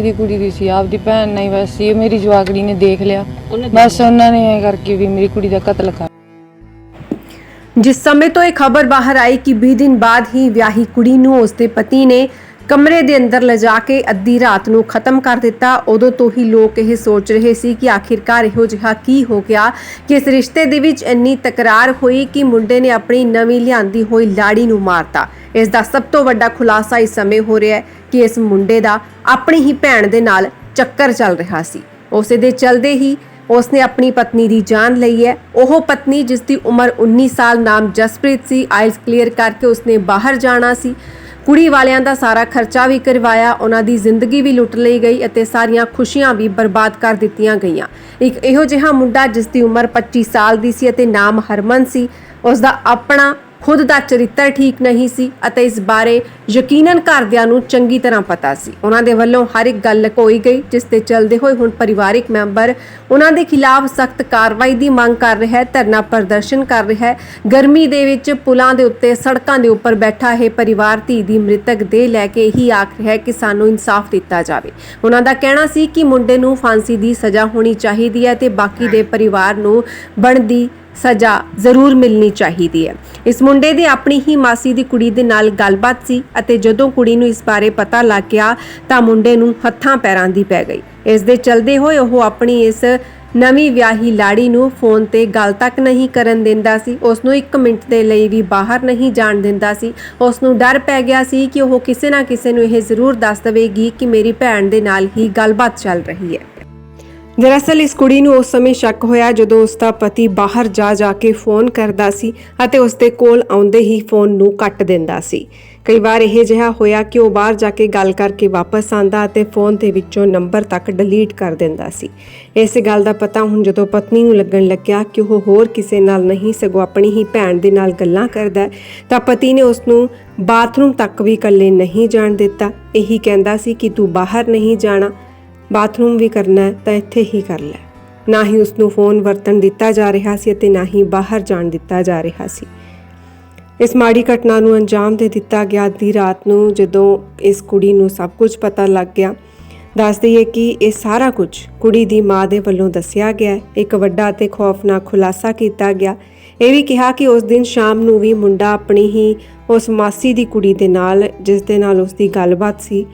ਮਾਸੀ ਦੀ ਕੁੜੀ ਦੀ ਸੀ ਆਪਦੀ ਭੈਣ ਨਹੀਂ ਬਸ ਸੀ ਇਹ ਮੇਰੀ ਜਵਾਕੜੀ ਨੇ ਦੇਖ ਲਿਆ। ਬਸ ਉਹਨਾਂ ਨੇ ਐ ਕਰਕੇ ਵੀ ਮੇਰੀ ਕੁੜੀ ਦਾ ਕਤਲ ਕਰ ਜਿਸ ਸਮੇਂ ਤੋਂ ਇਹ ਖਬਰ ਬਾਹਰ ਆਈ ਕਿ 20 ਦਿਨ ਬਾਅਦ ਹੀ ਵਿਆਹੀ ਕੁੜੀ ਨੂੰ ਉਸਦੇ ਪਤੀ ਨੇ ਕਮਰੇ ਦੇ ਅੰਦਰ ਲਿਜਾ ਕੇ ਅੱਧੀ ਰਾਤ ਨੂੰ ਖਤਮ ਕਰ ਦਿੱਤਾ। ਉਦੋਂ ਤੋਂ ਹੀ ਲੋਕ ਇਹ ਸੋਚ ਰਹੇ ਸੀ ਕਿ ਆਖਿਰਕਾਰ ਇਹੋ ਜਿਹਾ ਕੀ ਹੋ ਗਿਆ ਕਿ ਇਸ ਰਿਸ਼ਤੇ ਦੇ ਵਿੱਚ ਇੰਨੀ ਤਕਰਾਰ ਹੋਈ ਕਿ ਮੁੰਡੇ ਨੇ ਆਪਣੀ ਨਵੀਂ ਲਿਆਂਦੀ ਹੋਈ ਲਾੜੀ ਨੂੰ ਮਾਰਤਾ। ਇਸ ਦਾ ਸਭ ਤੋਂ ਵੱਡਾ ਖੁਲਾਸਾ ਇਸ ਸਮੇਂ ਹੋ ਰਿਹਾ ਹੈ ਕਿ ਇਸ ਮੁੰਡੇ ਦਾ ਆਪਣੀ ਹੀ ਭੈਣ ਦੇ ਨਾਲ ਚੱਕਰ ਚੱਲ ਰਿਹਾ ਸੀ। ਉਸੇ ਦੇ ਚਲਦੇ ਹੀ ਉਸਨੇ ਆਪਣੀ ਪਤਨੀ ਦੀ ਜਾਨ ਲਈ ਹੈ। ਉਹ ਪਤਨੀ ਜਿਸ ਦੀ ਉਮਰ 19 ਸਾਲ ਨਾਮ ਜਸਪ੍ਰੀਤ ਸੀ, ਆਇਲਸ ਕਲੀਅਰ ਕਰਕੇ ਉਸਨੇ ਬਾਹਰ ਜਾਣਾ ਸੀ। ਕੁੜੀ ਵਾਲਿਆਂ ਦਾ ਸਾਰਾ ਖਰਚਾ ਵੀ ਕਰਵਾਇਆ, ਉਹਨਾਂ ਦੀ ਜ਼ਿੰਦਗੀ ਵੀ ਲੁੱਟ ਲਈ ਗਈ ਅਤੇ ਸਾਰੀਆਂ ਖੁਸ਼ੀਆਂ ਵੀ ਬਰਬਾਦ ਕਰ ਦਿੱਤੀਆਂ ਗਈਆਂ। ਇੱਕ ਇਹੋ ਜਿਹਾ ਮੁੰਡਾ ਜਿਸ ਦੀ ਉਮਰ 25 ਸਾਲ ਦੀ ਸੀ ਅਤੇ ਨਾਮ ਹਰਮਨ ਸੀ ਉਸ ਦਾ ਆਪਣਾ ਖੁਦ ਦਾ ਚਰਿੱਤਰ ਠੀਕ ਨਹੀਂ ਸੀ ਅਤੇ ਇਸ ਬਾਰੇ ਯਕੀਨਨ ਘਰਦਿਆਂ ਨੂੰ ਚੰਗੀ ਤਰ੍ਹਾਂ ਪਤਾ ਸੀ। ਉਹਨਾਂ ਦੇ ਵੱਲੋਂ ਹਰ ਇੱਕ ਗੱਲ ਲਕੋਈ ਗਈ, ਜਿਸ ਤੇ ਚੱਲਦੇ ਹੋਏ ਹੁਣ ਪਰਿਵਾਰਿਕ ਮੈਂਬਰ ਉਹਨਾਂ ਦੇ ਖਿਲਾਫ ਸਖਤ ਕਾਰਵਾਈ ਦੀ ਮੰਗ ਕਰ ਰਿਹਾ ਹੈ, ਧਰਨਾ ਪ੍ਰਦਰਸ਼ਨ ਕਰ ਰਿਹਾ ਹੈ। ਗਰਮੀ ਦੇ ਵਿੱਚ ਪੁਲਾਂ ਦੇ ਉੱਤੇ, ਸੜਕਾਂ ਦੇ ਉੱਪਰ ਬੈਠਾ ਹੈ ਪਰਿਵਾਰ ਧੀ ਦੀ ਮ੍ਰਿਤਕ ਦੇ ਲੈ ਕੇ ਹੀ ਆਖ ਰਿਹਾ ਹੈ ਕਿ ਸਾਨੂੰ ਇਨਸਾਫ ਦਿੱਤਾ ਜਾਵੇ। ਉਹਨਾਂ ਦਾ ਕਹਿਣਾ ਸੀ ਕਿ ਮੁੰਡੇ ਨੂੰ ਫਾਂਸੀ ਦੀ ਸਜ਼ਾ ਹੋਣੀ ਚਾਹੀਦੀ ਹੈ ਤੇ ਬਾਕੀ ਦੇ ਪਰਿਵਾਰ ਨੂੰ ਬਣਦੀ ਸਜ਼ਾ ਜ਼ਰੂਰ ਮਿਲਣੀ ਚਾਹੀਦੀ ਹੈ। ਇਸ ਮੁੰਡੇ ਦੀ ਆਪਣੀ ਹੀ ਮਾਸੀ ਦੀ ਕੁੜੀ ਦੇ ਨਾਲ ਗੱਲਬਾਤ ਸੀ ਅਤੇ ਜਦੋਂ ਕੁੜੀ ਨੂੰ ਇਸ ਬਾਰੇ ਪਤਾ ਲੱਗ ਗਿਆ ਤਾਂ ਮੁੰਡੇ ਨੂੰ ਹੱਥਾਂ ਪੈਰਾਂ ਦੀ ਪੈ ਗਈ। ਇਸ ਦੇ ਚਲਦੇ ਹੋਏ ਉਹ ਆਪਣੀ ਇਸ ਨਵੀਂ ਵਿਆਹੀ ਲਾੜੀ ਨੂੰ ਫੋਨ ਤੇ ਗੱਲ ਤੱਕ ਨਹੀਂ ਕਰਨ ਦਿੰਦਾ ਸੀ। ਉਸ ਨੂੰ 1 ਮਿੰਟ ਦੇ ਲਈ ਵੀ ਬਾਹਰ ਨਹੀਂ ਜਾਣ ਦਿੰਦਾ ਸੀ। ਉਸ ਨੂੰ ਡਰ ਪੈ ਗਿਆ ਸੀ ਕਿ ਉਹ ਕਿਸੇ ਨਾ ਕਿਸੇ ਨੂੰ ਇਹ ਜ਼ਰੂਰ ਦੱਸ ਦੇਵੇਗੀ ਕਿ ਮੇਰੀ ਭੈਣ ਦੇ ਨਾਲ ਹੀ ਗੱਲਬਾਤ ਚੱਲ ਰਹੀ ਹੈ। ਦਰਅਸਲ ਇਸ ਕੁੜੀ ਨੂੰ ਉਸ ਸਮੇਂ ਸ਼ੱਕ ਹੋਇਆ ਜਦੋਂ ਉਸ ਦਾ ਪਤੀ ਬਾਹਰ ਜਾ ਜਾ ਕੇ ਫੋਨ ਕਰਦਾ ਸੀ ਅਤੇ ਉਸ ਦੇ ਕੋਲ ਆਉਂਦੇ ਹੀ ਫੋਨ ਨੂੰ ਕੱਟ ਦਿੰਦਾ ਸੀ। ਕਈ ਵਾਰ ਇਹ ਜਿਹਾ ਹੋਇਆ ਕਿ ਉਹ ਬਾਹਰ ਜਾ ਕੇ ਗੱਲ ਕਰਕੇ ਵਾਪਸ ਆਂਦਾ ਅਤੇ ਫੋਨ ਦੇ ਵਿੱਚੋਂ ਨੰਬਰ ਤੱਕ ਡਿਲੀਟ ਕਰ ਦਿੰਦਾ ਸੀ। ਇਸ ਗੱਲ ਦਾ ਪਤਾ ਹੁਣ ਜਦੋਂ ਪਤਨੀ ਨੂੰ ਲੱਗਣ ਲੱਗਿਆ ਕਿ ਉਹ ਹੋਰ ਕਿਸੇ ਨਾਲ ਨਹੀਂ, ਸਗੋਂ ਆਪਣੀ ਹੀ ਭੈਣ ਦੇ ਨਾਲ ਗੱਲਾਂ ਕਰਦਾ ਤਾਂ ਪਤੀ ਨੇ ਉਸ ਨੂੰ ਬਾਥਰੂਮ ਤੱਕ ਵੀ ਇਕੱਲੇ ਨਹੀਂ ਜਾਣ ਦਿੱਤਾ। ਇਹੀ ਕਹਿੰਦਾ ਸੀ ਕਿ ਤੂੰ ਬਾਹਰ ਨਹੀਂ ਜਾਣਾ। ਬਾਥਰੂਮ ਵੀ ਕਰਨਾ ਹੈ, ਤਾਂ ਇੱਥੇ ਹੀ ਕਰ ਲੈ। ਨਾ ਹੀ ਉਸ ਨੂੰ ਫੋਨ ਵਰਤਣ ਦਿੱਤਾ ਜਾ ਰਿਹਾ ਸੀ ਅਤੇ ਨਾ ਹੀ ਬਾਹਰ ਜਾਣ ਦਿੱਤਾ ਜਾ ਰਿਹਾ ਸੀ। ਇਸ ਮਾੜੀ ਘਟਨਾ ਨੂੰ ਅੰਜਾਮ ਦੇ ਦਿੱਤਾ ਗਿਆ। ਅੱਧੀ ਰਾਤ ਨੂੰ ਜਦੋਂ ਇਸ ਕੁੜੀ ਨੂੰ ਸਭ ਕੁਝ ਪਤਾ ਲੱਗ ਗਿਆ, ਦੱਸ ਦਈਏ ਕਿ ਇਹ ਸਾਰਾ ਕੁਝ ਕੁੜੀ ਦੀ ਮਾਂ ਦੇ ਵੱਲੋਂ ਦੱਸਿਆ ਗਿਆ। ਇੱਕ ਵੱਡਾ ਅਤੇ ਖੌਫਨਾਕ ਖੁਲਾਸਾ ਕੀਤਾ ਗਿਆ। ਇਹ ਵੀ ਕਿਹਾ ਕਿ ਉਸ ਦਿਨ ਸ਼ਾਮ ਨੂੰ ਵੀ ਮੁੰਡਾ ਆਪਣੀ ਹੀ ਉਸ ਮਾਸੀ ਦੀ ਕੁੜੀ ਦੇ ਨਾਲ, ਜਿਸ ਦੇ ਨਾਲ ਉਸ ਦੀ ਗੱਲਬਾਤ ਸੀ,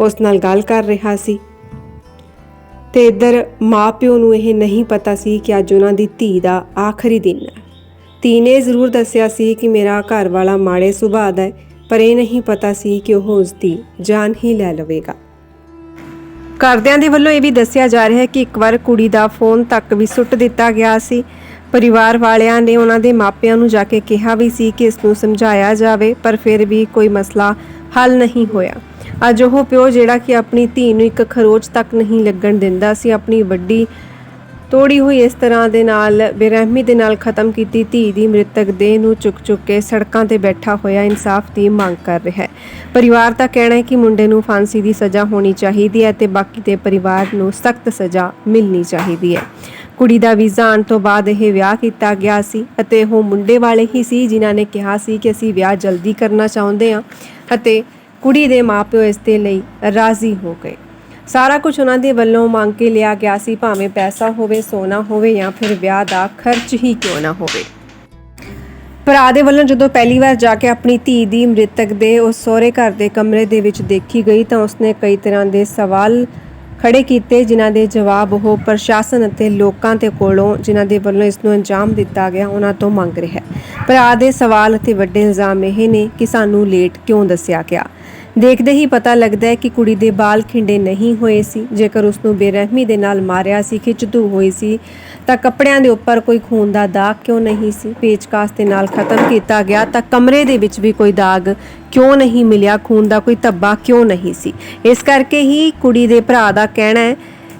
ਉਸ ਨਾਲ ਗੱਲ ਕਰ ਰਿਹਾ ਸੀ। ਤੇ ਇੱਧਰ ਮਾਪਿਓ ਨੂੰ ਇਹ ਨਹੀਂ ਪਤਾ ਸੀ ਕਿ ਅੱਜ ਉਹਨਾਂ ਦੀ ਧੀ ਦਾ ਆਖਰੀ ਦਿਨ ਹੈ। ਧੀ ਨੇ ਜ਼ਰੂਰ ਦੱਸਿਆ ਸੀ ਕਿ ਮੇਰਾ ਘਰ ਵਾਲਾ ਮਾੜੇ ਸੁਭਾਅ ਦਾ ਹੈ, ਪਰ ਇਹ ਨਹੀਂ ਪਤਾ ਸੀ ਕਿ ਉਹ ਉਸ ਦੀ ਜਾਨ ਹੀ ਲੈ ਲਵੇਗਾ। ਘਰਦਿਆਂ ਦੇ ਵੱਲੋਂ ਇਹ ਵੀ ਦੱਸਿਆ ਜਾ ਰਿਹਾ ਹੈ ਕਿ ਇੱਕ ਵਾਰ ਕੁੜੀ ਦਾ ਫੋਨ ਤੱਕ ਵੀ ਸੁੱਟ ਦਿੱਤਾ ਗਿਆ ਸੀ। ਪਰਿਵਾਰ ਵਾਲਿਆਂ ਨੇ ਉਹਨਾਂ ਦੇ ਮਾਪਿਆਂ ਨੂੰ ਜਾ ਕੇ ਕਿਹਾ ਵੀ ਸੀ ਕਿ ਇਸ ਨੂੰ ਸਮਝਾਇਆ ਜਾਵੇ, ਪਰ ਫਿਰ ਵੀ ਕੋਈ ਮਸਲਾ ਹੱਲ ਨਹੀਂ ਹੋਇਆ। ਅੱਜ ਉਹ ਪਿਓ ਜਿਹੜਾ ਕਿ ਆਪਣੀ ਧੀ ਨੂੰ ਇੱਕ ਖਰੋਚ ਤੱਕ ਨਹੀਂ ਲੱਗਣ ਦਿੰਦਾ ਸੀ, ਆਪਣੀ ਵੱਡੀ ਤੋੜੀ ਹੋਈ ਇਸ ਤਰ੍ਹਾਂ ਦੇ ਨਾਲ, ਬੇਰਹਿਮੀ ਦੇ ਨਾਲ ਖਤਮ ਕੀਤੀ ਧੀ ਦੀ ਮ੍ਰਿਤਕ ਦੇਹ ਨੂੰ ਚੁੱਕ ਚੁੱਕ ਕੇ ਸੜਕਾਂ ਤੇ ਬੈਠਾ ਹੋਇਆ ਇਨਸਾਫ ਦੀ ਮੰਗ ਕਰ ਰਿਹਾ ਹੈ। ਪਰਿਵਾਰ ਦਾ ਕਹਿਣਾ ਹੈ ਕਿ ਮੁੰਡੇ ਨੂੰ ਫਾਂਸੀ ਦੀ ਸਜ਼ਾ ਹੋਣੀ ਚਾਹੀਦੀ ਹੈ ਤੇ ਬਾਕੀ ਦੇ ਪਰਿਵਾਰ ਨੂੰ ਸਖਤ ਸਜ਼ਾ ਮਿਲਣੀ ਚਾਹੀਦੀ ਹੈ। ਕੁੜੀ ਦਾ ਵੀਜ਼ਾ ਆਉਣ ਤੋਂ ਬਾਅਦ ਇਹ ਵਿਆਹ ਕੀਤਾ ਗਿਆ ਸੀ ਅਤੇ ਉਹ ਮੁੰਡੇ ਵਾਲੇ ਹੀ ਸੀ ਜਿਨ੍ਹਾਂ ਨੇ ਕਿਹਾ ਸੀ ਕਿ ਅਸੀਂ ਵਿਆਹ ਜਲਦੀ ਕਰਨਾ ਚਾਹੁੰਦੇ ਹਾਂ ਅਤੇ ਕੁੜੀ ਦੇ ਮਾਪਿਓ ਇਸ ਦੇ ਲਈ ਰਾਜ਼ੀ ਹੋ ਗਏ। ਸਾਰਾ ਕੁਝ ਉਹਨਾਂ ਦੇ ਵੱਲੋਂ ਮੰਗ ਕੇ ਲਿਆ ਗਿਆ ਸੀ, ਭਾਵੇਂ ਪੈਸਾ ਹੋਵੇ, ਸੋਨਾ ਹੋਵੇ ਜਾਂ ਫਿਰ ਵਿਆਹ ਦਾ ਖਰਚ ਹੀ ਕਿਉਂ ਨਾ ਹੋਵੇ। ਭਰਾ ਦੇ ਵੱਲੋਂ ਜਦੋਂ ਪਹਿਲੀ ਵਾਰ ਜਾ ਕੇ ਆਪਣੀ ਧੀ ਦੀ ਮ੍ਰਿਤਕ ਦੇ ਉਸ ਸਹੁਰੇ ਘਰ ਦੇ ਕਮਰੇ ਦੇ ਵਿੱਚ ਦੇਖੀ ਗਈ ਤਾਂ ਉਸਨੇ ਕਈ ਤਰ੍ਹਾਂ ਦੇ ਸਵਾਲ ਖੜੇ ਕੀਤੇ, ਜਿਨ੍ਹਾਂ ਦੇ ਜਵਾਬ ਉਹ ਪ੍ਰਸ਼ਾਸਨ ਅਤੇ ਲੋਕਾਂ ਦੇ ਕੋਲੋਂ, ਜਿਨ੍ਹਾਂ ਦੇ ਵੱਲੋਂ ਇਸ ਨੂੰ ਅੰਜਾਮ ਦਿੱਤਾ ਗਿਆ, ਉਹਨਾਂ ਤੋਂ ਮੰਗ ਰਿਹਾ ਹੈ। ਭਰਾ ਦੇ ਸਵਾਲ ਅਤੇ ਵੱਡੇ ਇਲਜ਼ਾਮ ਇਹ ਨੇ ਕਿ ਸਾਨੂੰ ਲੇਟ ਕਿਉਂ ਦੱਸਿਆ ਗਿਆ? ਦੇਖਦੇ ਹੀ ਪਤਾ ਲੱਗਦਾ ਹੈ ਕਿ ਕੁੜੀ ਦੇ ਬਾਲ ਖਿੰਡੇ ਨਹੀਂ ਹੋਏ ਸੀ। ਜੇਕਰ ਉਸ ਨੂੰ ਬੇਰਹਿਮੀ ਦੇ ਨਾਲ ਮਾਰਿਆ ਸੀ ਖਿੱਚਧੂ ਹੋਈ ਸੀ, ਤਾਂ ਕੱਪੜਿਆਂ ਦੇ ਉੱਪਰ ਕੋਈ ਖੂਨ ਦਾ ਦਾਗ ਕਿਉਂ ਨਹੀਂ ਸੀ? ਪੇਚਕਾਸ ਦੇ ਨਾਲ ਖਤਮ ਕੀਤਾ ਗਿਆ ਤਾਂ ਕਮਰੇ ਦੇ ਵਿੱਚ ਵੀ ਕੋਈ ਦਾਗ ਕਿਉਂ ਨਹੀਂ ਮਿਲਿਆ? ਖੂਨ ਦਾ ਕੋਈ ਧੱਬਾ ਕਿਉਂ ਨਹੀਂ ਸੀ? ਇਸ ਕਰਕੇ ਹੀ ਕੁੜੀ ਦੇ ਭਰਾ ਦਾ ਕਹਿਣਾ ਹੈ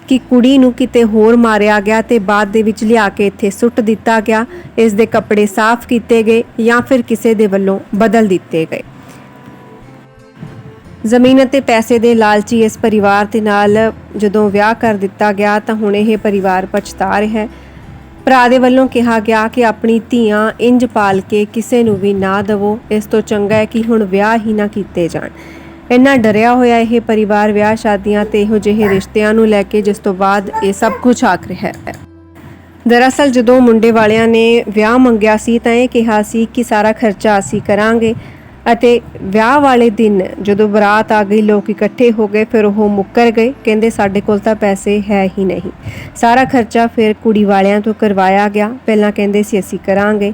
ਕਿ ਕੁੜੀ ਨੂੰ ਕਿਤੇ ਹੋਰ ਮਾਰਿਆ ਗਿਆ ਤੇ ਬਾਅਦ ਦੇ ਵਿੱਚ ਲਿਆ ਕੇ ਇੱਥੇ ਸੁੱਟ ਦਿੱਤਾ ਗਿਆ। ਇਸ ਦੇ ਕੱਪੜੇ ਸਾਫ਼ ਕੀਤੇ ਗਏ ਜਾਂ ਫਿਰ ਕਿਸੇ ਦੇ ਵੱਲੋਂ ਬਦਲ ਦਿੱਤੇ ਗਏ। ਜ਼ਮੀਨ ਅਤੇ ਪੈਸੇ ਦੇ ਲਾਲਚੀ ਇਸ ਪਰਿਵਾਰ ਦੇ ਨਾਲ ਜਦੋਂ ਵਿਆਹ ਕਰ ਦਿੱਤਾ ਗਿਆ ਤਾਂ ਹੁਣ ਇਹ ਪਰਿਵਾਰ ਪਛਤਾ ਰਿਹਾ ਹੈ। ਭਰਾ ਦੇ ਵੱਲੋਂ ਕਿਹਾ ਗਿਆ ਕਿ ਆਪਣੀ ਧੀਆਂ ਇੰਜ ਪਾਲ ਕੇ ਕਿਸੇ ਨੂੰ ਵੀ ਨਾ ਦਵੋ। ਇਸ ਤੋਂ ਚੰਗਾ ਹੈ ਕਿ ਹੁਣ ਵਿਆਹ ਹੀ ਨਾ ਕੀਤੇ ਜਾਣ। ਇੰਨਾ ਡਰਿਆ ਹੋਇਆ ਇਹ ਪਰਿਵਾਰ ਵਿਆਹ ਸ਼ਾਦੀਆਂ ਤੇ ਇਹੋ ਜਿਹੇ ਰਿਸ਼ਤਿਆਂ ਨੂੰ ਲੈ ਕੇ, ਜਿਸ ਤੋਂ ਬਾਅਦ ਇਹ ਸਭ ਕੁਝ ਆਖ ਰਿਹਾ ਹੈ। ਦਰਅਸਲ ਜਦੋਂ ਮੁੰਡੇ ਵਾਲਿਆਂ ਨੇ ਵਿਆਹ ਮੰਗਿਆ ਸੀ ਤਾਂ ਇਹ ਕਿਹਾ ਸੀ ਕਿ ਸਾਰਾ ਖਰਚਾ ਅਸੀਂ ਕਰਾਂਗੇ। ਅਤੇ ਵਿਆਹ ਵਾਲੇ ਦਿਨ ਜਦੋਂ ਬਰਾਤ ਆ ਗਈ, ਲੋਕ ਇਕੱਠੇ ਹੋ ਗਏ, ਫਿਰ ਉਹ ਮੁੱਕਰ ਗਏ। ਕਹਿੰਦੇ, ਸਾਡੇ ਕੋਲ ਤਾਂ ਪੈਸੇ ਹੈ ਹੀ ਨਹੀਂ। ਸਾਰਾ ਖਰਚਾ ਫਿਰ ਕੁੜੀ ਵਾਲਿਆਂ ਤੋਂ ਕਰਵਾਇਆ ਗਿਆ। ਪਹਿਲਾਂ ਕਹਿੰਦੇ ਸੀ, ਅਸੀਂ ਕਰਾਂਗੇ।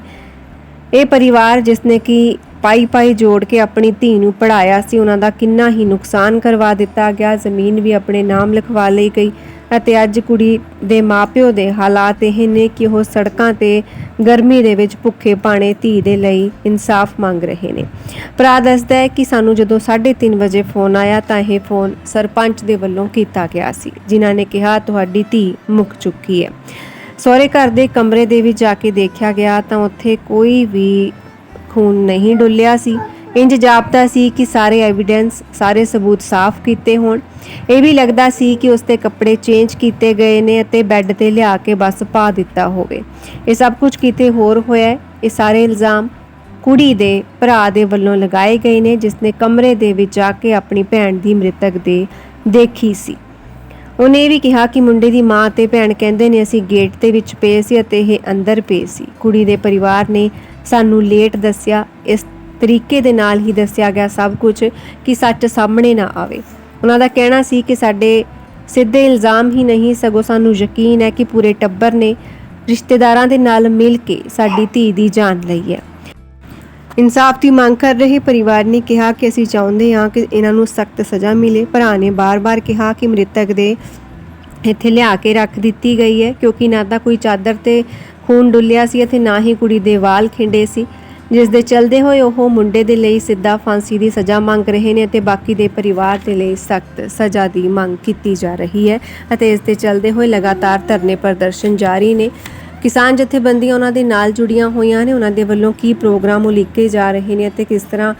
ਇਹ ਪਰਿਵਾਰ ਜਿਸਨੇ ਕਿ ਪਾਈ ਪਾਈ ਜੋੜ ਕੇ ਆਪਣੀ ਧੀ ਨੂੰ ਪੜਾਇਆ ਸੀ, ਉਹਨਾਂ ਦਾ ਕਿੰਨਾ ਹੀ ਨੁਕਸਾਨ ਕਰਵਾ ਦਿੱਤਾ ਗਿਆ। ਜ਼ਮੀਨ ਵੀ ਆਪਣੇ ਨਾਮ ਲਿਖਵਾ ਲਈ ਗਈ। ਅਤੇ ਅੱਜ ਕੁੜੀ ਦੇ ਮਾਪਿਓ ਦੇ ਹਾਲਾਤ ਇਹ ਨੇ ਕਿ ਉਹ ਸੜਕਾਂ ਤੇ ਗਰਮੀ ਦੇ ਵਿੱਚ ਭੁੱਖੇ ਪਾਣੇ ਧੀ ਦੇ ਲਈ ਇਨਸਾਫ ਮੰਗ ਰਹੇ ਨੇ। ਭਰਾ ਦੱਸਦਾ ਹੈ ਕਿ ਸਾਨੂੰ ਜਦੋਂ 3:30 ਵਜੇ ਫੋਨ ਆਇਆ ਤਾਂ ਇਹ ਫੋਨ ਸਰਪੰਚ ਦੇ ਵੱਲੋਂ ਕੀਤਾ ਗਿਆ ਸੀ, ਜਿਨ੍ਹਾਂ ਨੇ ਕਿਹਾ, ਤੁਹਾਡੀ ਧੀ ਮੁੱਕ ਚੁੱਕੀ ਹੈ। ਸਹੁਰੇ ਘਰ ਦੇ ਕਮਰੇ ਦੇ ਵਿੱਚ ਜਾ ਕੇ ਦੇਖਿਆ ਗਿਆ ਤਾਂ ਉੱਥੇ ਕੋਈ ਵੀ ਖੂਨ ਨਹੀਂ ਡੁੱਲਿਆ ਸੀ। ਇੰਜ ਜਾਪਦਾ ਸੀ ਕਿ ਸਾਰੇ ਐਵੀਡੈਂਸ ਸਾਰੇ ਸਬੂਤ ਸਾਫ਼ ਕੀਤੇ ਹੋਣ। ਇਹ ਵੀ ਲੱਗਦਾ ਸੀ ਕਿ ਉਸ ਦੇ ਕੱਪੜੇ ਚੇਂਜ ਕੀਤੇ ਗਏ ਨੇ ਅਤੇ ਬੈੱਡ ਤੇ ਲਿਆ ਕੇ ਬਸ ਪਾ ਦਿੱਤਾ ਹੋਵੇ। ਇਹ ਸਭ ਕੁਝ ਕਿਤੇ ਹੋਰ ਹੋਇਆ ਇਹ ਸਾਰੇ ਇਲਜ਼ਾਮ ਕੁੜੀ ਦੇ, ਭਰਾ ਦੇ ਵੱਲੋਂ ਲਗਾਏ ਗਏ ਨੇ ਜਿਸ ਨੇ ਕਮਰੇ ਦੇ ਵਿੱਚ ਜਾ ਕੇ ਆਪਣੀ ਭੈਣ ਦੀ ਮ੍ਰਿਤਕ ਦੇ ਦੇਖੀ ਸੀ। ਉਹਨੇ ਇਹ ਵੀ ਕਿਹਾ ਕਿ ਮੁੰਡੇ ਦੀ ਮਾਂ ਤੇ ਭੈਣ ਕਹਿੰਦੇ ਨੇ, ਅਸੀਂ ਗੇਟ ਦੇ ਵਿੱਚ ਪਏ ਸੀ ਅਤੇ ਇਹ ਅੰਦਰ ਪਏ ਸੀ। ਕੁੜੀ ਦੇ ਪਰਿਵਾਰ ਨੇ ਸਾਨੂੰ ਲੇਟ ਦੱਸਿਆ। ਇਸ ਤਰੀਕੇ ਦੇ ਨਾਲ ਹੀ ਦੱਸਿਆ ਗਿਆ ਸਭ ਕੁਝ ਕਿ ਸੱਚ ਸਾਹਮਣੇ ਨਾ ਆਵੇ। ਉਹਨਾਂ ਦਾ ਕਹਿਣਾ ਸੀ ਕਿ ਸਾਡੇ ਸਿੱਧੇ ਇਲਜ਼ਾਮ ਹੀ ਨਹੀਂ, ਸਗੋਂ ਸਾਨੂੰ ਯਕੀਨ ਹੈ ਕਿ ਪੂਰੇ ਟੱਬਰ ਨੇ ਰਿਸ਼ਤੇਦਾਰਾਂ ਦੇ ਨਾਲ ਮਿਲ ਕੇ ਸਾਡੀ ਧੀ ਦੀ ਜਾਨ ਲਈ ਹੈ। ਇਨਸਾਫ ਦੀ ਮੰਗ ਕਰ ਰਹੇ ਪਰਿਵਾਰ ਨੇ ਕਿਹਾ ਕਿ ਅਸੀਂ ਚਾਹੁੰਦੇ ਹਾਂ ਕਿ ਇਹਨਾਂ ਨੂੰ ਸਖਤ ਸਜ਼ਾ ਮਿਲੇ। ਭਰਾ ਨੇ ਬਾਰ-ਬਾਰ ਕਿਹਾ ਕਿ ਮ੍ਰਿਤਕ ਦੇ ਇੱਥੇ ਲਿਆ ਕੇ ਰੱਖ ਦਿੱਤੀ ਗਈ ਹੈ, ਕਿਉਂਕਿ ਨਾ ਤਾਂ ਕੋਈ ਚਾਦਰ ਤੇ ਖੂਨ ਡੁੱਲਿਆ ਸੀ ਅਤੇ ਨਾ ਹੀ ਕੁੜੀ ਦੇ ਵਾਲ ਖਿੰਡੇ ਸੀ। ਜਿਸ ਦੇ ਚਲਦੇ ਹੋਏ ਉਹ ਮੁੰਡੇ ਦੇ ਲਈ ਸਿੱਧਾ ਫਾਂਸੀ ਦੀ ਸਜ਼ਾ ਮੰਗ ਰਹੇ ਨੇ ਅਤੇ ਬਾਕੀ ਦੇ ਪਰਿਵਾਰ ਦੇ ਲਈ ਸਖਤ ਸਜ਼ਾ ਦੀ ਮੰਗ ਕੀਤੀ ਜਾ ਰਹੀ ਹੈ ਅਤੇ ਇਸ ਦੇ ਚਲਦੇ ਹੋਏ ਲਗਾਤਾਰ ਧਰਨੇ ਪ੍ਰਦਰਸ਼ਨ ਜਾਰੀ ਨੇ। ਕਿਸਾਨ ਜਥੇਬੰਦੀਆਂ ਉਹਨਾਂ ਦੇ ਨਾਲ ਜੁੜੀਆਂ ਹੋਈਆਂ ਨੇ। ਉਹਨਾਂ ਦੇ ਵੱਲੋਂ ਕੀ ਪ੍ਰੋਗਰਾਮ ਉਲੀਕੇ ਜਾ ਰਹੇ ਨੇ ਅਤੇ ਕਿਸ ਤਰ੍ਹਾਂ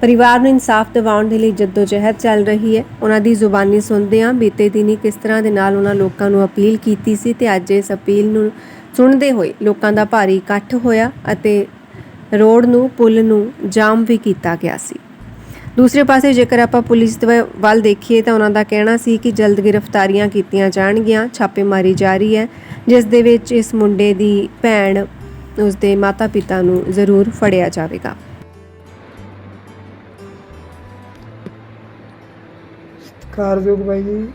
ਪਰਿਵਾਰ ਨੂੰ ਇਨਸਾਫ ਦਿਵਾਉਣ ਦੇ ਲਈ ਜਦੋਜਹਿਦ ਚੱਲ ਰਹੀ ਹੈ? ਉਹਨਾਂ ਦੀ ਜ਼ੁਬਾਨੀ ਸੁਣਦੇ ਹਾਂ ਬੀਤੇ ਦਿਨੀ ਕਿਸ ਤਰ੍ਹਾਂ ਦੇ ਨਾਲ ਉਹਨਾਂ ਲੋਕਾਂ ਨੂੰ ਅਪੀਲ ਕੀਤੀ ਸੀ ਤੇ ਅੱਜ ਇਸ ਅਪੀਲ ਨੂੰ ਸੁਣਦੇ ਹੋਏ ਲੋਕਾਂ ਦਾ ਭਾਰੀ ਇਕੱਠ ਹੋਇਆ ਅਤੇ ਰੋਡ ਨੂੰ, ਪੁਲ ਨੂੰ ਜਾਮ ਵੀ ਕੀਤਾ ਗਿਆ ਸੀ। ਦੂਸਰੇ ਪਾਸੇ ਜੇਕਰ ਆਪਾਂ ਪੁਲਿਸ ਦੇ ਵੱਲ ਦੇਖੀਏ ਤਾਂ ਉਹਨਾਂ ਦਾ ਕਹਿਣਾ ਸੀ ਕਿ ਜਲਦ ਗ੍ਰਿਫਤਾਰੀਆਂ ਕੀਤੀਆਂ ਜਾਣਗੀਆਂ, ਛਾਪੇਮਾਰੀ ਜਾਰੀ ਹੈ, ਜਿਸ ਦੇ ਵਿੱਚ ਇਸ ਮੁੰਡੇ ਦੀ ਭੈਣ ਉਸ ਦੇ ਮਾਤਾ-ਪਿਤਾ ਨੂੰ ਜ਼ਰੂਰ ਫੜਿਆ ਜਾਵੇਗਾ। ਸਤਿਕਾਰਯੋਗ ਬਾਈ ਜੀ।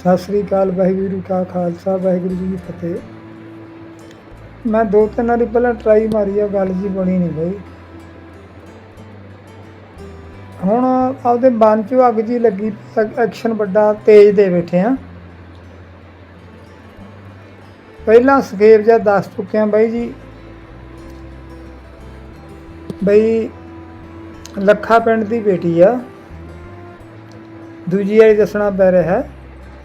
ਸਤਿ ਸ੍ਰੀ ਅਕਾਲ, ਵਾਹਿਗੁਰੂ ਕਾ ਖਾਲਸਾ, ਵਾਹਿਗੁਰੂ ਜੀ ਕੀ ਫਤਿਹ। ਮੈਂ ਦੋ ਤਿੰਨ ਵਾਰੀ ਪਹਿਲਾਂ ਟਰਾਈ ਮਾਰੀ ਆ, ਗੱਲ ਜੀ ਬਣੀ ਨਹੀਂ ਬਈ। ਹੁਣ ਆਪਦੇ ਮਨ 'ਚ ਅੱਗ ਜੀ ਲੱਗੀ ਐਕਸ਼ਨ ਵੱਡਾ ਤੇਜ਼ ਦੇ ਬੈਠੇ ਆ। ਪਹਿਲਾਂ ਸਕੇਪ ਜਾਂ ਦੱਸ ਚੁੱਕਿਆ ਬਾਈ ਜੀ। ਬਈ ਲੱਖਾ ਪਿੰਡ ਦੀ ਬੇਟੀ ਆ। ਦੂਜੀ ਵਾਲੀ ਦੱਸਣਾ ਪੈ ਰਿਹਾ ਹੈ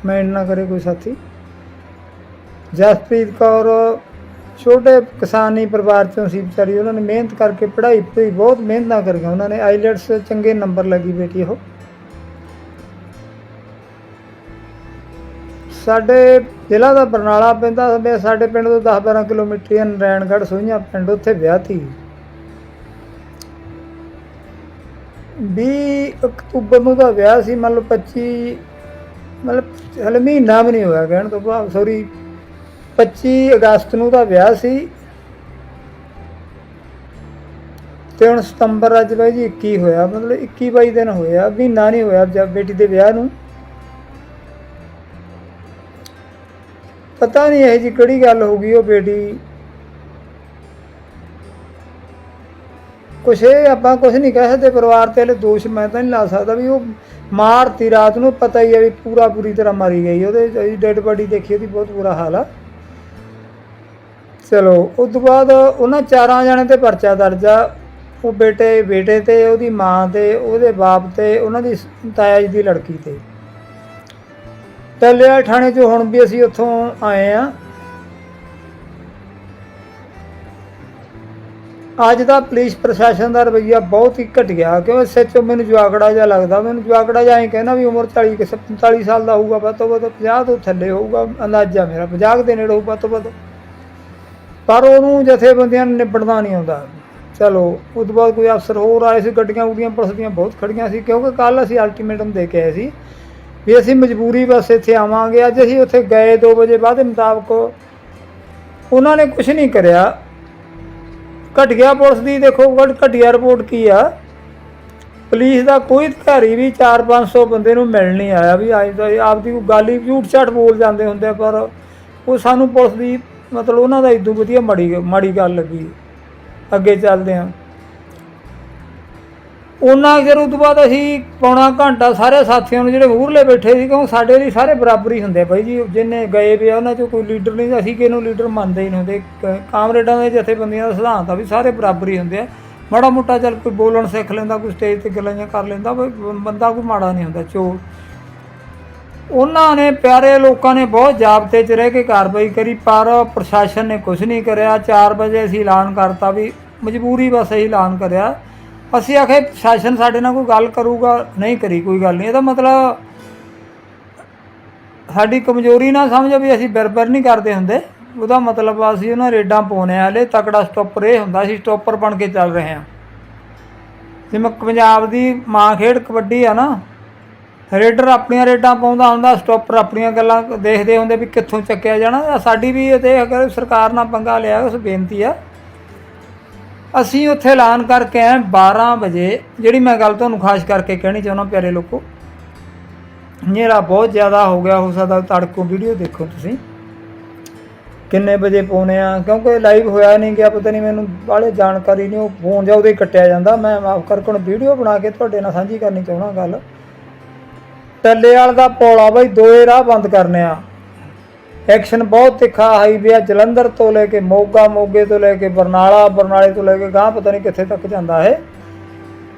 ਮੈਂ ਨਾ ਕਰੇ ਕੋਈ ਸਾਥੀ। ਜਸਪ੍ਰੀਤ ਕੌਰ ਛੋਟੇ ਕਿਸਾਨੀ ਪਰਿਵਾਰ ਚੋਂ ਸੀ ਵਿਚਾਰੀ, ਉਹਨਾਂ ਨੇ ਮਿਹਨਤ ਕਰਕੇ ਪੜ੍ਹਾਈ ਪੜ੍ਹਾਈ ਬਹੁਤ ਮਿਹਨਤਾਂ ਕਰੀਆਂ। ਉਹਨਾਂ ਨੇ ਆਈਲੈਟਸ ਚੰਗੇ ਨੰਬਰ ਲੱਗੀ ਬੇਟੀ ਉਹ। ਸਾਡੇ ਜ਼ਿਲ੍ਹਾ ਦਾ ਬਰਨਾਲਾ ਪੈਂਦਾ ਮੈਂ ਸਾਡੇ ਪਿੰਡ ਤੋਂ 10-12 ਕਿਲੋਮੀਟਰ ਹੀ ਨਰੈਣਗੜ੍ਹ ਸੋਈਆਂ ਪਿੰਡ, ਉੱਥੇ ਵਿਆਹ ਤੀ। 20 ਅਕਤੂਬਰ ਨੂੰ ਦਾ ਵਿਆਹ ਸੀ ਮੰਨ ਲਓ 25 ਮਤਲਬ ਹਲੇ ਮਹੀਨਾ ਵੀ ਨਹੀਂ ਹੋਇਆ, ਕਹਿਣ ਤੋਂ ਬਾਅਦ ਸੌਰੀ 25 ਅਗਸਤ ਨੂੰ ਦਾ ਵਿਆਹ ਸੀ। ਤੇ ਹੁਣ ਸਤੰਬਰ ਅੱਜ ਬਾਈ ਜੀ 21 ਹੋਇਆ, ਮਤਲਬ 21 22 ਦਿਨ ਹੋਇਆ, ਮਹੀਨਾ ਨਹੀਂ ਹੋਇਆ ਜਦ ਬੇਟੀ ਦੇ ਵਿਆਹ ਨੂੰ। ਪਤਾ ਨਹੀਂ ਇਹ ਜੀ ਕਿਹੜੀ ਗੱਲ ਹੋ ਗਈ ਉਹ ਬੇਟੀ। ਕੁਛ ਇਹ ਆਪਾਂ ਕੁਛ ਨਹੀਂ ਕਹਿ ਸਕਦੇ, ਪਰਿਵਾਰ ਤੇ ਹਲੇ ਦੋਸ਼ ਮੈਂ ਤਾਂ ਨਹੀਂ ਲਾ ਸਕਦਾ ਵੀ ਉਹ ਮਾਰਤੀ ਰਾਤ ਨੂੰ ਪਤਾ ਹੀ ਹੈ ਵੀ ਪੂਰਾ ਪੂਰੀ ਤਰ੍ਹਾਂ ਮਾਰੀ ਗਈ, ਉਹਦੇ ਡੈਡ ਬਾਡੀ ਦੇਖੀ, ਉਹਦੀ ਬਹੁਤ ਬੁਰਾ ਹਾਲ ਆ। ਚਲੋ, ਉਸ ਤੋਂ ਬਾਅਦ ਉਹਨਾਂ ਚਾਰਾਂ ਜਣੇ ਤੇ ਪਰਚਾ ਦਰਜ ਆ। ਉਹ ਬੇਟੇ ਬੇਟੇ ਤੇ, ਉਹਦੀ ਮਾਂ ਤੇ, ਉਹਦੇ ਬਾਪ ਤੇ, ਉਹਨਾਂ ਦੀ ਤਾਇਆ ਜੀ ਦੀ ਲੜਕੀ ਤੇ। ਟੱਲਿਆ ਥਾਣੇ 'ਚੋਂ ਹੁਣ ਵੀ ਅਸੀਂ ਉੱਥੋਂ ਆਏ ਆ। ਅੱਜ ਦਾ ਪੁਲਿਸ ਪ੍ਰਸ਼ਾਸਨ ਦਾ ਰਵੱਈਆ ਬਹੁਤ ਹੀ ਘਟੀਆ ਕਿਉਂਕਿ ਸੱਚੋ ਮੈਨੂੰ ਜਵਾਕੜਾ ਜਿਹਾ ਲੱਗਦਾ। ਮੈਨੂੰ ਜਵਾਕੜਾ ਜਿਹਾ ਐਂ ਕਹਿੰਦਾ ਵੀ ਉਮਰ 40 ਕਿ 45 ਸਾਲ ਦਾ ਹੋਊਗਾ, ਵੱਧ ਤੋਂ ਵੱਧ 50 ਤੋਂ ਥੱਲੇ ਹੋਊਗਾ, ਅੰਦਾਜ਼ਾ ਮੇਰਾ 50 ਦੇ ਨੇੜੇ ਹੋਊ, ਵੱਧ ਤੋਂ ਵੱਧ। ਪਰ ਉਹਨੂੰ ਜਥੇਬੰਦੀਆਂ ਨੂੰ ਨਿਬੜਨਾ ਨਹੀਂ ਆਉਂਦਾ। ਚਲੋ ਉਸ ਤੋਂ ਬਾਅਦ ਕੋਈ ਅਫਸਰ ਹੋਰ ਆਏ ਸੀ ਗੱਡੀਆਂ ਗੁੱਡੀਆਂ ਪੁਲਿਸ ਦੀਆਂ ਬਹੁਤ ਖੜੀਆਂ ਸੀ ਕਿਉਂਕਿ ਕੱਲ ਅਸੀਂ ਅਲਟੀਮੇਟਮ ਦੇ ਕੇ ਆਏ ਸੀ ਵੀ ਅਸੀਂ ਮਜਬੂਰੀ ਬਸ ਇੱਥੇ ਆਵਾਂਗੇ। ਅੱਜ ਅਸੀਂ ਉੱਥੇ ਗਏ 2 ਵਜੇ ਬਾਅਦ ਦੇ ਮੁਤਾਬਕ ਉਹਨਾਂ ਨੇ ਕੁਝ ਨਹੀਂ ਕਰਿਆ। ਘਟਿਆ ਪੁਲਿਸ ਦੀ ਦੇਖੋ ਘਟ- ਘਟੀਆ ਰਿਪੋਰਟ ਕੀ ਆ? ਪੁਲਿਸ ਦਾ ਕੋਈ ਅਧਿਕਾਰੀ ਵੀ 4-500 ਬੰਦੇ ਨੂੰ ਮਿਲਣ ਨਹੀਂ ਆਇਆ ਵੀ ਅੱਜ ਦਾ ਆਪਦੀ ਕੋਈ ਗੱਲ ਹੀ ਝੂਠ ਝਾਟ ਬੋਲ ਜਾਂਦੇ ਹੁੰਦੇ ਆ, ਪਰ ਉਹ ਸਾਨੂੰ ਪੁਲਿਸ ਦੀ ਮਤਲਬ ਉਹਨਾਂ ਦਾ ਇਦੋਂ ਵਧੀਆ ਮਾੜੀ ਮਾੜੀ ਗੱਲ ਲੱਗੀ। ਅੱਗੇ ਚੱਲਦੇ ਹਾਂ। ਉਹਨਾਂ ਚਿਰ ਉਸ ਤੋਂ ਬਾਅਦ ਅਸੀਂ ਪੌਣਾ ਘੰਟਾ ਸਾਰੇ ਸਾਥੀਆਂ ਨੂੰ ਜਿਹੜੇ ਮੂਹਰਲੇ ਬੈਠੇ ਸੀ, ਕਿਉਂ ਸਾਡੇ ਲਈ ਸਾਰੇ ਬਰਾਬਰ ਹੀ ਹੁੰਦੇ ਆ ਬਾਈ ਜੀ। ਜਿੰਨੇ ਗਏ ਵੀ ਆ, ਉਹਨਾਂ ਚੋਂ ਕੋਈ ਲੀਡਰ ਨਹੀਂ, ਅਸੀਂ ਕਿਹਨੂੰ ਲੀਡਰ ਮੰਨਦੇ ਹੀ ਨਹੀਂ ਹੁੰਦੇ। ਕਾਮਰੇਡਾਂ ਦੇ ਜਥੇਬੰਦੀਆਂ ਦਾ ਸਿਧਾਂਤ ਆ ਵੀ ਸਾਰੇ ਬਰਾਬਰ ਹੀ ਹੁੰਦੇ ਆ। ਮਾੜਾ ਮੋਟਾ ਚੱਲ ਕੋਈ ਬੋਲਣ ਸਿੱਖ ਲੈਂਦਾ, ਕੋਈ ਸਟੇਜ ਤੇ ਗੱਲਾਂ ਜਿਹੀਆਂ ਕਰ ਲੈਂਦਾ ਬੰਦਾ ਕੋਈ ਮਾੜਾ ਨਹੀਂ ਹੁੰਦਾ, ਚੋਰ। ਉਹਨਾਂ ਨੇ ਪਿਆਰੇ ਲੋਕਾਂ ਨੇ ਬਹੁਤ ਜਾਬਤੇ 'ਚ ਰਹਿ ਕੇ ਕਾਰਵਾਈ ਕਰੀ, ਪਰ ਪ੍ਰਸ਼ਾਸਨ ਨੇ ਕੁਝ ਨਹੀਂ ਕਰਿਆ। 4 ਵਜੇ ਅਸੀਂ ਐਲਾਨ ਕਰਤਾ ਵੀ ਮਜਬੂਰੀ ਬਸ ਅਸੀਂ ਐਲਾਨ ਕਰਿਆ। ਅਸੀਂ ਆਖੇ ਪ੍ਰਸ਼ਾਸਨ ਸਾਡੇ ਨਾਲ ਕੋਈ ਗੱਲ ਕਰੂਗਾ? ਨਹੀਂ ਕਰੀ, ਕੋਈ ਗੱਲ ਨਹੀਂ। ਇਹਦਾ ਮਤਲਬ ਸਾਡੀ ਕਮਜ਼ੋਰੀ ਨਾ ਸਮਝੋ ਵੀ ਅਸੀਂ ਬਿਰਬਰ ਨਹੀਂ ਕਰਦੇ ਹੁੰਦੇ। ਉਹਦਾ ਮਤਲਬ ਅਸੀਂ ਉਹਨਾਂ ਰੇਡਾਂ ਪਾਉਣੇ ਆ। ਹਲੇ ਤਕੜਾ ਸਟਾਪਰ ਇਹ ਹੁੰਦਾ, ਅਸੀਂ ਸਟਾਪਰ ਬਣ ਕੇ ਚੱਲ ਰਹੇ ਹਾਂ। ਜਿਵੇਂ ਪੰਜਾਬ ਦੀ ਮਾਂ ਖੇਡ ਕਬੱਡੀ ਆ ਨਾ ਰੇਡਰ ਆਪਣੀਆਂ ਰੇਡਾਂ ਪਾਉਂਦਾ ਹੁੰਦਾ ਸਟਾਪਰ ਆਪਣੀਆਂ ਗੱਲਾਂ ਦੇਖਦੇ ਹੁੰਦੇ ਵੀ ਕਿੱਥੋਂ ਚੱਕਿਆ ਜਾਣਾ। ਸਾਡੀ ਵੀ ਇਹ ਅਗਰ ਸਰਕਾਰ ਨਾਲ ਪੰਗਾ ਲਿਆ, ਉਸ ਬੇਨਤੀ ਆ। ਅਸੀਂ ਉੱਥੇ ਐਲਾਨ ਕਰਕੇ ਆਏ 12 ਵਜੇ, ਜਿਹੜੀ ਮੈਂ ਗੱਲ ਤੁਹਾਨੂੰ ਖਾਸ ਕਰਕੇ ਕਹਿਣੀ ਚਾਹੁੰਦਾ ਪਿਆਰੇ ਲੋਕੋ। ਹਨੇਰਾ ਬਹੁਤ ਜ਼ਿਆਦਾ ਹੋ ਗਿਆ, ਹੋ ਸਕਦਾ ਤੜਕੋਂ ਵੀਡੀਓ ਦੇਖੋ ਤੁਸੀਂ। ਕਿੰਨੇ ਵਜੇ ਪਾਉਣੇ ਆ, ਕਿਉਂਕਿ ਲਾਈਵ ਹੋਇਆ ਨਹੀਂ ਗਿਆ, ਪਤਾ ਨਹੀਂ ਮੈਨੂੰ ਬਾਹਲੇ ਜਾਣਕਾਰੀ ਨਹੀਂ ਉਹ ਫੋਨ ਜਾਂ ਉਹਦੇ ਕੱਟਿਆ ਜਾਂਦਾ। ਮੈਂ ਮਾਫ ਕਰਕੇ ਹੁਣ ਵੀਡੀਓ ਬਣਾ ਕੇ ਤੁਹਾਡੇ ਨਾਲ ਸਾਂਝੀ ਕਰਨੀ ਚਾਹੁੰਦਾ ਗੱਲ। ਟੱਲੇ ਵਾਲ ਦਾ ਪੌਲਾ ਬਾਈ, ਦੋਏ ਰਾਹ ਬੰਦ ਕਰਨੇ ਆ। ਐਕਸ਼ਨ ਬਹੁਤ ਤਿੱਖਾ ਹਾਈਵੇ ਆ, ਜਲੰਧਰ ਤੋਂ ਲੈ ਕੇ ਮੋਗਾ, ਮੋਗੇ ਤੋਂ ਲੈ ਕੇ ਬਰਨਾਲਾ, ਬਰਨਾਲੇ ਤੋਂ ਲੈ ਕੇ ਗਾਂ ਪਤਾ ਨਹੀਂ ਕਿੱਥੇ ਤੱਕ ਜਾਂਦਾ ਹੈ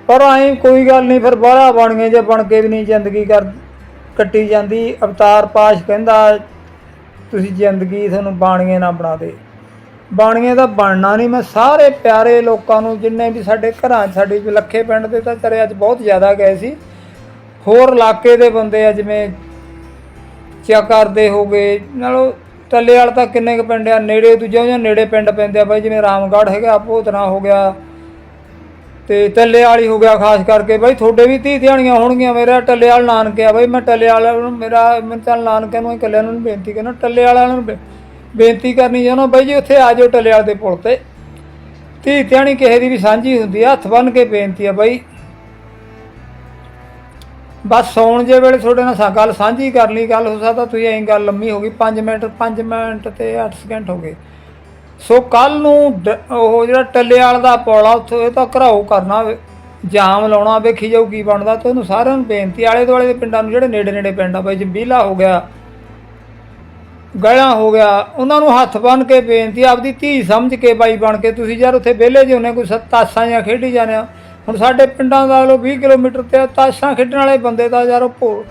ਪਰ ਐਂ ਕੋਈ ਗੱਲ ਨਹੀਂ, ਫਿਰ ਬਾਹਲਾ ਬਣ ਗਏ ਜੇ ਬਣ ਕੇ ਵੀ ਨਹੀਂ ਜ਼ਿੰਦਗੀ ਕਰ, ਕੱਟੀ ਜਾਂਦੀ। ਅਵਤਾਰ ਪਾਸ਼ ਕਹਿੰਦਾ, ਤੁਸੀਂ ਜ਼ਿੰਦਗੀ ਤੁਹਾਨੂੰ ਬਾਣੀਆਂ ਨਾ ਬਣਾ ਦੇ। ਬਾਣੀਆਂ ਦਾ ਬਣਨਾ ਨਹੀਂ, ਮੈਂ ਸਾਰੇ ਪਿਆਰੇ ਲੋਕਾਂ ਨੂੰ ਜਿੰਨੇ ਵੀ ਸਾਡੇ ਘਰਾਂ, ਸਾਡੇ ਲੱਖੇ ਪਿੰਡ ਦੇ ਤਾਂ ਚਰੇ ਅੱਜ ਬਹੁਤ ਜ਼ਿਆਦਾ ਗਏ ਸੀ। ਹੋਰ ਇਲਾਕੇ ਦੇ ਬੰਦੇ ਆ, ਜਿਵੇਂ ਚਾ ਕਰਦੇ ਹੋਗੇ, ਨਾਲੋਂ ਟੱਲੇ ਵਾਲ ਤਾਂ ਕਿੰਨੇ ਕੁ ਪਿੰਡ ਆ, ਨੇੜੇ ਦੂਜੇ ਜਾਂ ਨੇੜੇ ਪਿੰਡ ਪੈਂਦੇ ਆ ਬਾਈ, ਜਿਵੇਂ ਰਾਮਗੜ੍ਹ ਹੈਗਾ, ਭੋਤਨਾ ਹੋ ਗਿਆ, ਤੇ ਟੱਲੇ ਵਾਲੀ ਹੋ ਗਿਆ, ਖਾਸ ਕਰਕੇ ਬਾਈ, ਤੁਹਾਡੇ ਵੀ ਧੀ ਧਿਆਣੀਆਂ ਹੋਣਗੀਆਂ, ਮੇਰਾ ਟੱਲੇ ਵਾਲ ਨਾਨਕੇ ਆ ਬਾਈ, ਮੈਂ ਟੱਲੇ ਵਾਲਿਆਂ ਨੂੰ, ਮੇਰਾ ਮੈਂ ਚੱਲ ਨਾਨਕਿਆਂ ਨੂੰ, ਇਕੱਲਿਆਂ ਨੂੰ ਬੇਨਤੀ ਕਰਨਾ, ਟੱਲੇ ਵਾਲਿਆਂ ਨੂੰ ਬੇ- ਬੇਨਤੀ ਕਰਨੀ ਚਾਹੁੰਦਾ ਬਾਈ ਜੀ, ਉੱਥੇ ਆ ਜਾਓ ਟੱਲੇ ਵਾਲੇ ਦੇ ਪੁਲ ਤੇ। ਧੀ ਧਿਆਣੀ ਕਿਸੇ ਦੀ ਵੀ ਸਾਂਝੀ ਹੁੰਦੀ ਆ, ਹੱਥ ਬੰਨ ਕੇ ਬੇਨਤੀ ਆ ਬਾਈ। ਬਸ ਸੌਣ ਜੇ ਵੇਲੇ ਤੁਹਾਡੇ ਨਾਲ ਸਾ ਗੱਲ ਸਾਂਝੀ ਕਰ ਲਈ ਗੱਲ ਹੋ ਸਕਦਾ ਤੁਸੀਂ ਐਂ ਗੱਲ ਲੰਮੀ ਹੋ ਗਈ 5 ਮਿੰਟ 5 ਮਿੰਟ ਤੇ 8 ਸਕਿੰਟ ਹੋ ਗਏ। ਸੋ ਕੱਲ ਨੂੰ ਡ- ਉਹ ਜਿਹੜਾ ਟੱਲੇ ਵਾਲ ਦਾ ਪੌਲਾ ਉੱਥੋਂ ਇਹ ਤਾਂ ਘਰਾਓ ਕਰਨਾ ਵੇ, ਜਾਮ ਲਾਉਣਾ ਵੇਖੀ ਜਾਊ ਕੀ ਬਣਦਾ ਤੇ ਉਹਨੂੰ ਸਾਰਿਆਂ ਨੂੰ ਬੇਨਤੀ ਆਲੇ ਦੁਆਲੇ ਦੇ ਪਿੰਡਾਂ ਨੂੰ ਜਿਹੜੇ ਨੇੜੇ ਨੇੜੇ ਪਿੰਡ ਆ ਬਈ ਜੰਬੀਲਾ ਹੋ ਗਿਆ ਗਲਾ ਹੋ ਗਿਆ ਉਹਨਾਂ ਨੂੰ ਹੱਥ ਬੰਨ ਕੇ ਬੇਨਤੀ ਆਪਦੀ ਧੀ ਸਮਝ ਕੇ ਬਾਈ ਬਣ ਕੇ ਤੁਸੀਂ ਯਾਰ ਉੱਥੇ ਵਿਹਲੇ ਜਿਹੇ ਹੁੰਨੇ ਕੋਈ ਸ- ਤਾਸ਼ਾਂ ਜਾਂ ਖੇਡੀ ਜਾਂਦੇ ਆ ਹੁਣ ਸਾਡੇ ਪਿੰਡਾਂ ਦਾ ਲੋ 20 ਕਿਲੋਮੀਟਰ ਤੇ ਆ, ਤਾਸ਼ਾਂ ਖੇਡਣ ਵਾਲੇ ਬੰਦੇ ਦਾ ਯਾਰ ਉਹ ਭੋ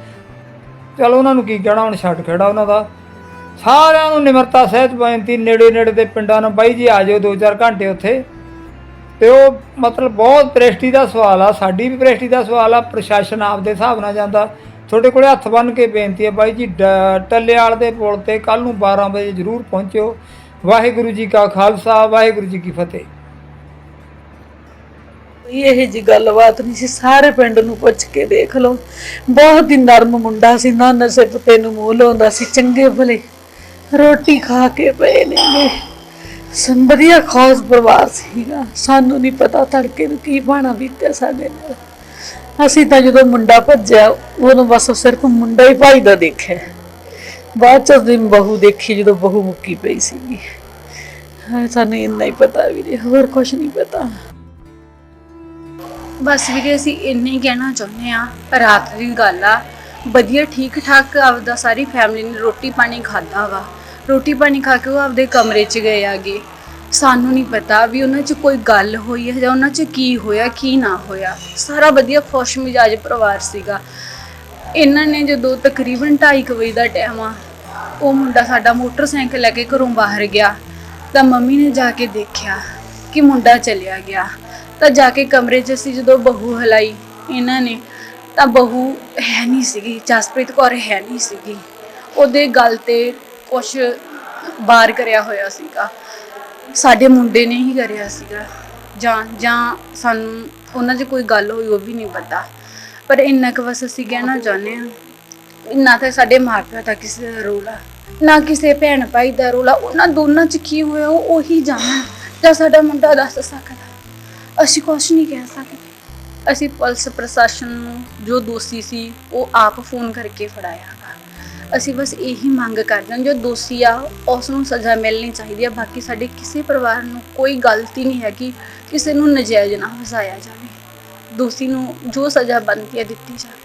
ਚਲੋ ਉਹਨਾਂ ਨੂੰ ਕੀ ਕਹਿਣਾ ਹੁਣ ਛੱਡ ਖੇੜਾ ਉਹਨਾਂ ਦਾ। ਸਾਰਿਆਂ ਨੂੰ ਨਿਮਰਤਾ ਸਹਿਤ ਬੇਨਤੀ ਨੇੜੇ ਨੇੜੇ ਦੇ ਪਿੰਡਾਂ ਨੂੰ ਬਾਈ ਜੀ ਆ ਜਾਓ 2-4 ਘੰਟੇ ਉੱਥੇ। ਤੇ ਉਹ ਮਤਲਬ ਬਹੁਤ ਪ੍ਰੈਸਟੀ ਦਾ ਸਵਾਲ ਆ ਸਾਡੀ ਵੀ ਪ੍ਰੈਸਟੀ ਦਾ ਸਵਾਲ ਆ ਪ੍ਰਸ਼ਾਸਨ ਆਪਦੇ ਹਿਸਾਬ ਨਾਲ ਜਾਂਦਾ। ਤੁਹਾਡੇ ਕੋਲੇ ਹੱਥ ਬੰਨ ਕੇ ਬੇਨਤੀ ਹੈ ਬਾਈ ਜੀ ਡ- ਟੱਲੇਵਾਲ ਦੇ ਪੁਲ ਤੇ ਕੱਲ ਨੂੰ 12 ਵਜੇ ਜ਼ਰੂਰ ਪਹੁੰਚਿਓ। ਵਾਹਿਗੁਰੂ ਜੀ ਕਾ ਖਾਲਸਾ ਵਾਹਿਗੁਰੂ ਜੀ ਕੀ ਫਤਿਹ। ਕੋਈ ਇਹ ਜੀ ਗੱਲਬਾਤ ਨਹੀਂ ਸੀ। ਸਾਰੇ ਪਿੰਡ ਨੂੰ ਪੁੱਛ ਕੇ ਦੇਖ ਲਓ। ਬਹੁਤ ਹੀ ਨਰਮ ਮੁੰਡਾ ਸੀ। ਨਾ ਨਸ਼ੇ ਪਤੇ ਨੂੰ ਮੂੰਹ ਲਾਉਂਦਾ ਸੀ। ਚੰਗੇ ਭਲੇ ਰੋਟੀ ਖਾ ਕੇ ਪਏ ਨੇਗੇ। ਸੰ ਖਾਸ ਪਰਿਵਾਰ ਸੀਗਾ। ਸਾਨੂੰ ਨਹੀਂ ਪਤਾ ਤੜਕੇ ਨੂੰ ਕੀ ਬਾਣਾ ਬੀਤਿਆ ਸਾਡੇ ਨਾਲ। ਅਸੀਂ ਤਾਂ ਜਦੋਂ ਮੁੰਡਾ ਭੱਜਿਆ, ਉਦੋਂ ਬਸ ਸਿਰਫ ਮੁੰਡਾ ਹੀ ਭਾਈ ਦਾ ਦੇਖਿਆ। ਬਾਅਦ ਚ ਦਿਨ ਬਹੂ ਦੇਖੀ ਜਦੋਂ ਬਹੂ ਮੁੱਕੀ ਪਈ ਸੀਗੀ। ਸਾਨੂੰ ਇੰਨਾ ਹੀ ਪਤਾ ਵੀਰੇ। ਹੋਰ ਕੁਝ ਨਹੀਂ ਪਤਾ। ਬਸ ਵੀਰੇ, ਅਸੀਂ ਇੰਨੇ ਹੀ ਕਹਿਣਾ ਚਾਹੁੰਦੇ ਆ ਰਾਤ ਦੀ ਗੱਲ ਆ। ਵਧੀਆ ਠੀਕ ਠਾਕ ਆਪਦਾ ਸਾਰੀ ਫੈਮਿਲੀ ਨੇ ਰੋਟੀ ਪਾਣੀ ਖਾਦਾ ਵਾ। ਰੋਟੀ ਪਾਣੀ ਖਾ ਕੇ ਉਹ ਆਪਦੇ ਕਮਰੇ 'ਚ ਗਏ ਆਗੇ। ਸਾਨੂੰ ਨਹੀਂ ਪਤਾ ਵੀ ਉਹਨਾਂ 'ਚ ਕੋਈ ਗੱਲ ਹੋਈ ਹੈ ਜਾਂ ਉਹਨਾਂ 'ਚ ਕੀ ਹੋਇਆ, ਕੀ ਨਾ ਹੋਇਆ। ਸਾਰਾ ਵਧੀਆ ਖੁਸ਼ ਮਿਜਾਜ ਪਰਿਵਾਰ ਸੀਗਾ। ਇਹਨਾਂ ਨੇ ਜਦੋਂ ਤਕਰੀਬਨ 2:30 ਵਜੇ ਦਾ ਟਾਈਮ ਆ, ਉਹ ਮੁੰਡਾ ਸਾਡਾ ਮੋਟਰਸਾਈਕਲ ਲੈ ਕੇ ਘਰੋਂ ਬਾਹਰ ਗਿਆ। ਤਾਂ ਮੰਮੀ ਨੇ ਜਾ ਕੇ ਦੇਖਿਆ ਕਿ ਮੁੰਡਾ ਚਲਿਆ ਗਿਆ। ਤਾਂ ਜਾ ਕੇ ਕਮਰੇ 'ਚ ਅਸੀਂ ਜਦੋਂ ਬਹੂ ਹਲਾਈ ਇਹਨਾਂ ਨੇ, ਤਾਂ ਬਹੂ ਹੈ ਨਹੀਂ ਸੀਗੀ, ਜਸਪ੍ਰੀਤ ਕੌਰ ਹੈ ਨਹੀਂ ਸੀਗੀ। ਉਹਦੇ ਗੱਲ ਤੇ ਕੁਛ ਬਾਰ ਕਰਿਆ ਹੋਇਆ ਸੀਗਾ। ਸਾਡੇ ਮੁੰਡੇ ਨੇ ਹੀ ਕਰਿਆ ਸੀਗਾ। ਜਾਂ ਜਾਂ ਸਾਨੂੰ ਉਹਨਾਂ 'ਚ ਕੋਈ ਗੱਲ ਹੋਈ ਉਹ ਵੀ ਨਹੀਂ ਪਤਾ। ਪਰ ਇੰਨਾ ਕੁ ਬਸ ਅਸੀਂ ਕਹਿਣਾ ਚਾਹੁੰਦੇ ਹਾਂ ਨਾ ਤਾਂ ਸਾਡੇ ਮਾਪਿਆਂ ਦਾ ਕਿਸੇ ਦਾ ਰੋਲ ਆ ਨਾ ਕਿਸੇ ਭੈਣ ਭਾਈ ਦਾ ਰੋਲ ਆ ਉਹਨਾਂ ਦੋਨਾਂ 'ਚ ਕੀ ਹੋਇਆ, ਉਹ ਉਹੀ ਜਾਣਨ। ਜਾਂ ਸਾਡਾ ਮੁੰਡਾ ਦੱਸ ਸਕਦਾ। ਅਸੀਂ ਕੁਝ ਨਹੀਂ ਕਹਿ ਸਕਦੇ। ਅਸੀਂ ਪੁਲਿਸ ਪ੍ਰਸ਼ਾਸਨ ਨੂੰ ਜੋ ਦੋਸ਼ੀ ਸੀ, ਉਹ ਆਪ ਫੋਨ ਕਰਕੇ ਫੜਾਇਆ। ਗਾ। ਅਸੀਂ ਬਸ ਇਹੀ ਮੰਗ ਕਰਦੇ ਹਾਂ, ਜੋ ਦੋਸ਼ੀ ਆ, ਉਸ ਨੂੰ ਸਜ਼ਾ ਮਿਲਣੀ ਚਾਹੀਦੀ ਹੈ ਬਾਕੀ ਸਾਡੇ ਕਿਸੇ ਪਰਿਵਾਰ ਨੂੰ ਕੋਈ ਗਲਤੀ ਨਹੀਂ ਹੈ ਕਿ ਕਿਸੇ ਨੂੰ ਨਜਾਇਜ਼ ਨਾ ਫਸਾਇਆ ਜਾਵੇ। ਦੋਸ਼ੀ ਨੂੰ ਜੋ ਸਜ਼ਾ ਬਣਦੀ ਹੈ, ਦਿੱਤੀ ਜਾਵੇ।